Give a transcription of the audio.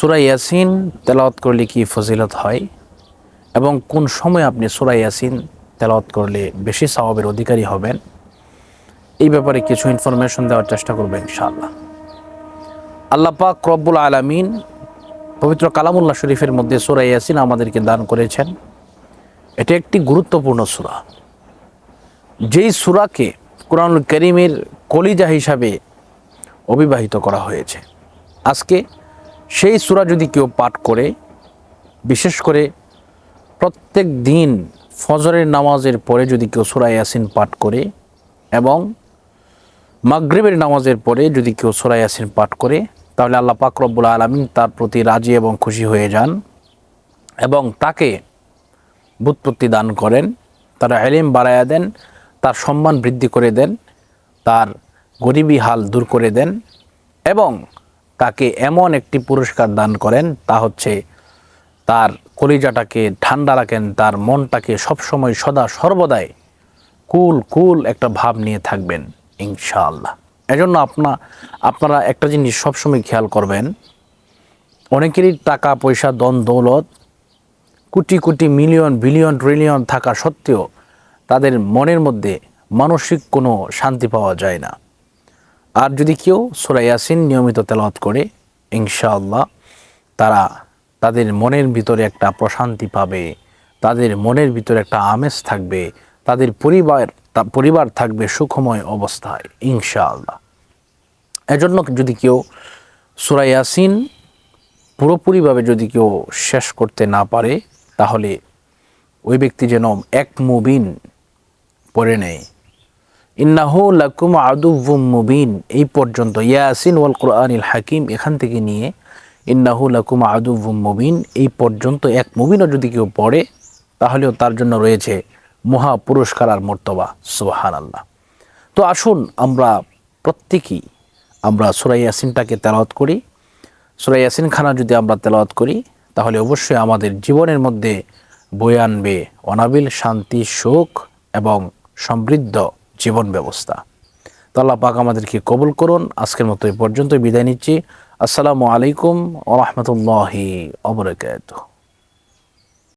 সুরা ইয়াসিন তেলাওয়াত করলে কি ফজিলত হয়? এবং কোন সময় আপনি সুরা ইয়াসিন তেলাওয়াত করলে বেশি সওয়াবের অধিকারী হবেন? এই ব্যাপারে কিছু ইনফরমেশন দেওয়ার চেষ্টা করব ইনশাআল্লাহ। আল্লাহ পাক রব্বুল আলামিন পবিত্র কালামুল্লাহ শরীফের মধ্যে সুরা ইয়াসিন আমাদেরকে দান করেছেন। এটা একটি গুরুত্বপূর্ণ সূরা। যেই সূরাকে কোরআনুল করিমের কলিজা হিসাবে অবিবাহিত করা হয়েছে। আজকে সেই সূরা যদি কেউ পাঠ করে, বিশেষ করে প্রত্যেক দিন ফজরের নামাজের পরে যদি কেউ সূরা ইয়াসিন পাঠ করে এবং মাগরিবের নামাজের পরে যদি কেউ সূরা ইয়াসিন পাঠ করে, তাহলে আল্লাহ পাক রব্বুল আলমিন তার প্রতি রাজি এবং খুশি হয়ে যান এবং তাকে বুৎপত্তি দান করেন, তার এলিম বাড়াইয়া দেন, তার সম্মান বৃদ্ধি করে দেন, তার গরিবী হাল দূর করে দেন এবং তাকে এমন একটি পুরস্কার দান করেন, তা হচ্ছে তার কলিজাটাকে ঠান্ডা রাখেন, তার মনটাকে সবসময় সদা সর্বদাই কুল কুল একটা ভাব নিয়ে থাকবেন, ইনশাআল্লাহ। এজন্য আপনা, আপনারা একটা জিনিস সবসময় খেয়াল করবেন, অনেকেরই টাকা, পয়সা দন দৌলত, crore crore million, billion, trillion থাকা সত্ত্বেও তাদের মনের মধ্যে মানসিক কোনো শান্তি পাওয়া যায় না। আর যদি কেউ সুরা ইয়াসিন নিয়মিত তেলাওয়াত করে, ইনশাআল্লাহ তারা তাদের মনের ভিতরে একটা প্রশান্তি পাবে, তাদের মনের ভিতরে একটা আমেজ থাকবে, তাদের পরিবার পরিবার থাকবে সুখময় অবস্থায়, ইনশাআল্লাহ। এজন্য যদি কেউ সুরা ইয়াসিন পুরোপুরিভাবে যদি কেউ শেষ করতে না পারে, তাহলে ওই ব্যক্তি যেন এক মুবিন পড়ে নেয়। ইন্নাহু লাকুম আদুভুম মুবিন। এই পর্যন্ত ইয়াসিন ওয়াল কোরআনিল হাকিম এখান থেকে নিয়ে ইন্নাহু লাকুম আদুভুম মুবিন। এই পর্যন্ত এক মুবিনও যদি কেউ পড়ে, তাহলেও তার জন্য রয়েছে মহা পুরস্কার আর মর্তবা। সুবাহান আল্লাহ তো আসুন আমরা প্রত্যেকেই আমরা সুরাই ইয়াসিনটাকে তেলাওয়াত করি। সুরাই ইয়াসিন খানা যদি আমরা তেলাওয়াত করি, তাহলে অবশ্যই আমাদের জীবনের মধ্যে বয়ে আনবে অনাবিল শান্তি, সুখ এবং সমৃদ্ধ জীবন ব্যবস্থা। তো আল্লাহ পাক আমাদেরকে কবুল করুন। আজকের মতো এই পর্যন্ত বিদায় নিচ্ছি। আসসালামু আলাইকুম রহমতুল্লাহি অবরকাত